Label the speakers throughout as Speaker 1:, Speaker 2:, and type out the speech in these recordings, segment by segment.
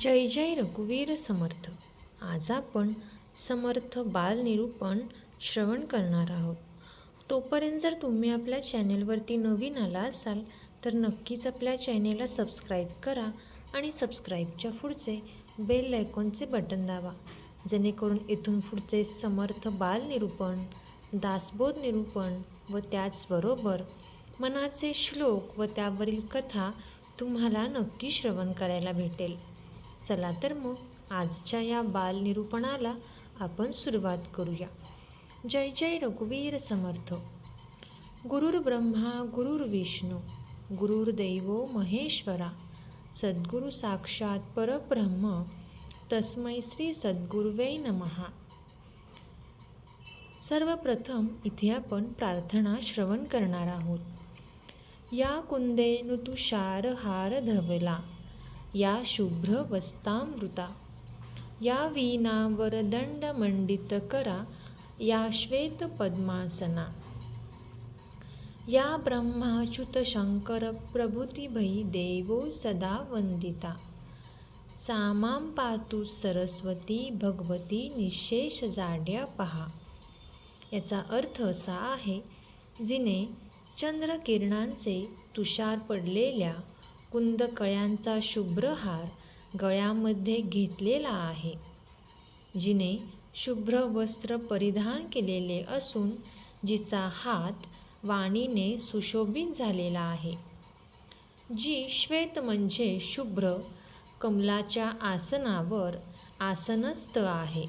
Speaker 1: जय जय रघुवीर समर्थ. आज आपण समर्थ बालनिरूपण श्रवण करणार आहोत. तोपर्यंत जर तुम्ही आपल्या चॅनेलवरती नवीन आला असाल तर नक्कीच आपल्या चॅनेलला सबस्क्राईब करा आणि सबस्क्राईबच्या पुढचे बेल आयकॉनचे बटन दाबा. जेणेकरून इथून पुढचे समर्थ बालनिरूपण दासबोध निरूपण व त्याचबरोबर मनाचे श्लोक व त्यावरील कथा तुम्हाला नक्की श्रवण करायला भेटेल. चला तर मग आजच्या या बालनिरूपणाला आपण सुरुवात करूया. जय जय रघुवीर समर्थ. गुरुर ब्रह्मा गुरुर विष्णू गुरुर्दैव महेश्वरा सद्गुरु साक्षात परब्रह्म तस्मै श्री सद्गुरुवे नमहा सर्वप्रथम इथे आपण प्रार्थना श्रवण करणार आहोत. या कुंदे नुतुषार हार धवला या शुभ्र वस्तामृता या वीणावर दंड मंडित करा या श्वेत पद्मासना. या ब्रह्माच्युत शंकर भई देवो सदा वंदिता सामां पातु सरस्वती भगवती निशेष जाड्या पहा. याचा अर्थ असा आहे जिने चंद्रकिरणांचे तुषार पडलेल्या कुंदकळ्यांचा शुभ्र हार गळ्यामध्ये घेतलेला आहे. जिने शुभ्र वस्त्र परिधान केलेले असून जिचा हात वाणीने सुशोभित झालेला आहे. जी श्वेत म्हणजे शुभ्र कमलाच्या आसनावर आसनस्थ आहे.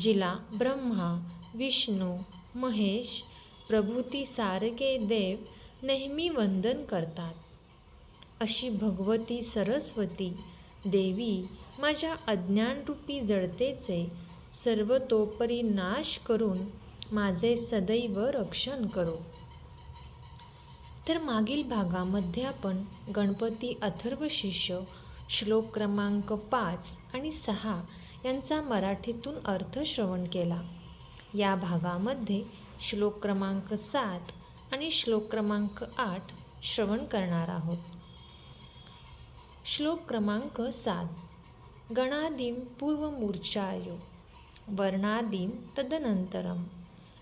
Speaker 1: जिला ब्रह्मा विष्णू महेश प्रभूती सारखे देव नेहमी वंदन करतात. अशी भगवती सरस्वती देवी माझ्या अज्ञानरूपी जडतेचे सर्वतोपरी नाश करून माझे सदैव रक्षण करो. तर मागील भागामध्ये आपण गणपती अथर्व शिष्य श्लोक क्रमांक पाच आणि सहा यांचा मराठीतून अर्थ श्रवण केला. या भागामध्ये श्लोक क्रमांक सात आणि श्लोक क्रमांक आठ श्रवण करणार आहोत. श्लोक क्रमांक सात. गणादीं पूर्वमूर्चाय वर्णादीं तदनंतरम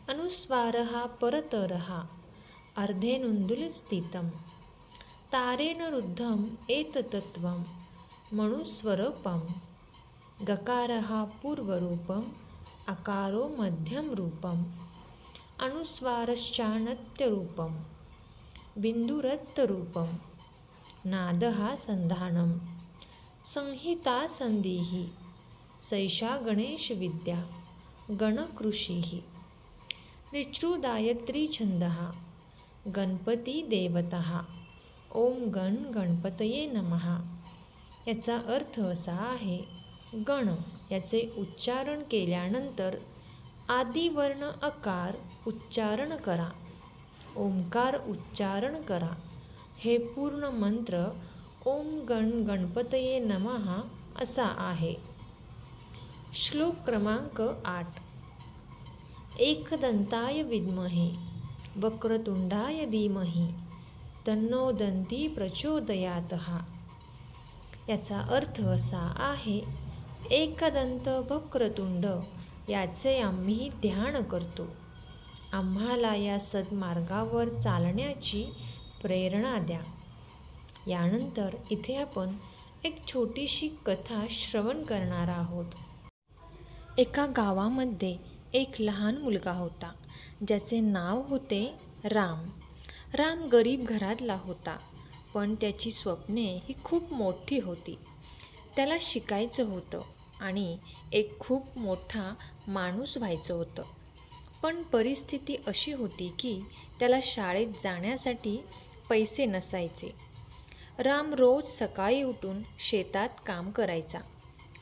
Speaker 1: अनुस्वारः परतरः अर्धेनुन्दुलस्थितं तारेण रुद्धम् एततत्त्वं मणुस्वरूपं गकारः पूर्वरूपम् अकारो मध्यम रूपम् अनुस्वारश्चाणत्यरूपं बिन्दुरत्तरूपम् नादः संधानम संहिता संधिः सैषा गणेशविद्या गणकृषिः। गणपती देवता ओम गण गणपतये नमः। याचा अर्थ असा आहे गण याचे उच्चारण केल्यानंतर आदिवर्ण अकार उच्चारण करा. ओंकार उच्चारण करा. हे पूर्ण मंत्र ओम गण गणपतये नमः असा आहे. श्लोक क्रमांक आठ. एकदंताय विद्महे वक्रतुंडाय धीमहि तन्नो दंती प्रचोदयात. याचा अर्थ असा आहे एकदंत वक्रतुंड याचे आम्ही ध्यान करतो. आम्हाला या सद्मार्गावर चालण्याची प्रेरणा द्या. यानंतर इथे आपण एक छोटीशी कथा श्रवण करणार आहोत. एका गावामध्ये एक लहान मुलगा होता. ज्याचे नाव होते राम. राम गरीब घरातला होता पण त्याची स्वप्ने ही खूप मोठी होती. त्याला शिकायचं होतं आणि एक खूप मोठा माणूस व्हायचं होतं. पण परिस्थिती अशी होती की त्याला शाळेत जाण्यासाठी पैसे नसायचे. राम रोज सकाळी उठून शेतात काम करायचा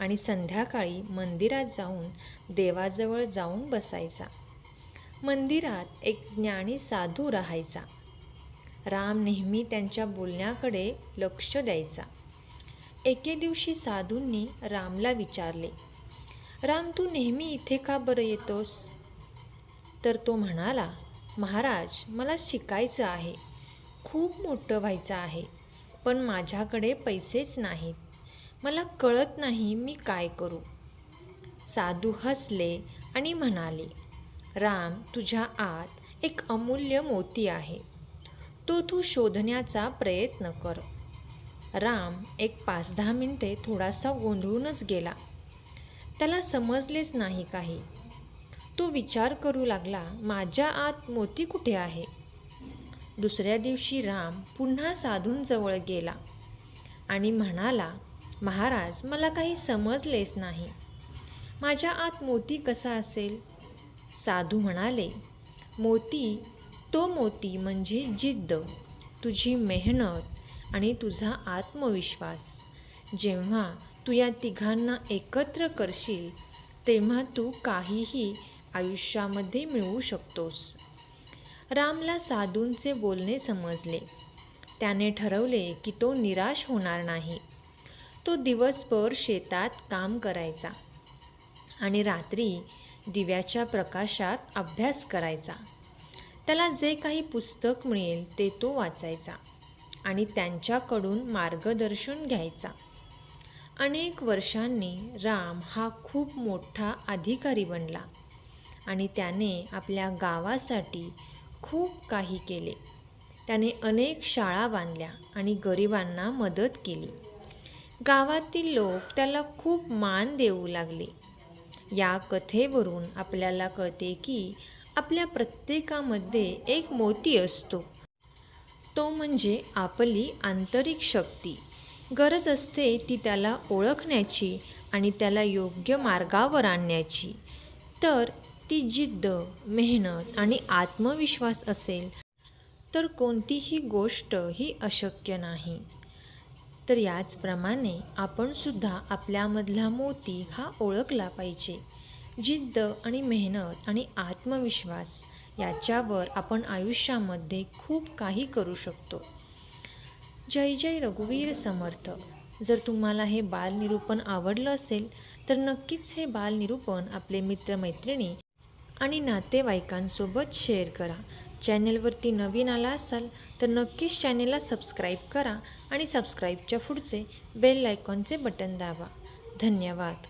Speaker 1: आणि संध्याकाळी मंदिरात जाऊन देवाजवळ जाऊन बसायचा. मंदिरात एक ज्ञानी साधू राहायचा. राम नेहमी त्यांच्या बोलण्याकडे लक्ष द्यायचा. एके दिवशी साधूंनी रामला विचारले राम तू नेहमी इथे का बरं येतोस? तर तो म्हणाला महाराज मला शिकायचं आहे. खूप मोठं व्हायचं आहे पण माझ्याकडे पैसेच नाहीत. मला कळत नाही मी काय करू. साधू हसले आणि म्हणाले राम तुझ्या आत एक अमूल्य मोती आहे. तो तू शोधण्याचा प्रयत्न कर. राम एक पाच दहा मिनटे थोडासा गोंधळूनच गेला. त्याला समजलेच नाही काही. तो विचार करू लागला माझ्या आत मोती कुठे आहे? दुसऱ्या दिवशी राम पुन्हा साधूंजवळ गेला आणि म्हणाला महाराज मला काही समजलेच नाही. माझ्या आत मोती कसा असेल? साधू म्हणाले मोती तो मोती म्हणजे जिद्द. तुझी मेहनत आणि तुझा आत्मविश्वास. जेव्हा तू या तिघांना एकत्र करशील तेव्हा तू काहीही आयुष्यामध्ये मिळवू शकतोस. रामला साधूंचे बोलणे समजले. त्याने ठरवले की तो निराश होणार नाही. तो दिवसभर शेतात काम करायचा आणि रात्री दिव्याच्या प्रकाशात अभ्यास करायचा. त्याला जे काही पुस्तक मिळेल ते तो वाचायचा आणि त्यांच्याकडून मार्गदर्शन घ्यायचा. अनेक वर्षांनी राम हा खूप मोठा अधिकारी बनला आणि त्याने आपल्या गावासाठी खूप काही केले. त्याने अनेक शाळा बांधल्या आणि गरिबांना मदत केली. गावातील लोक त्याला खूप मान देऊ लागले. या कथेवरून आपल्याला कळते की आपल्या प्रत्येकामध्ये एक मोती असतो. तो म्हणजे आपली आंतरिक शक्ती. गरज असते ती त्याला ओळखण्याची आणि त्याला योग्य मार्गावर आणण्याची. तर ती जिद्द मेहनत आणि आत्मविश्वास असेल तर कोणतीही गोष्ट ही अशक्य नाही. तर याचप्रमाणे आपण सुद्धा आपल्यामधला मोती हा ओळखला पाहिजे. जिद्द आणि मेहनत आणि आत्मविश्वास याच्यावर आपण आयुष्यामध्ये खूप काही करू शकतो. जय जय रघुवीर समर्थ. जर तुम्हाला हे बालनिरूपण आवडलं असेल तर नक्कीच हे बालनिरूपण आपले मित्रमैत्रिणी आणि नातेवाईकांसोबत शेअर करा. चॅनेलवरती नवीन आला असाल तर नक्कीच चॅनेलला सबस्क्राईब करा आणि सबस्क्राईबच्या पुढचे बेल आयकॉनचे बटन दाबा. धन्यवाद.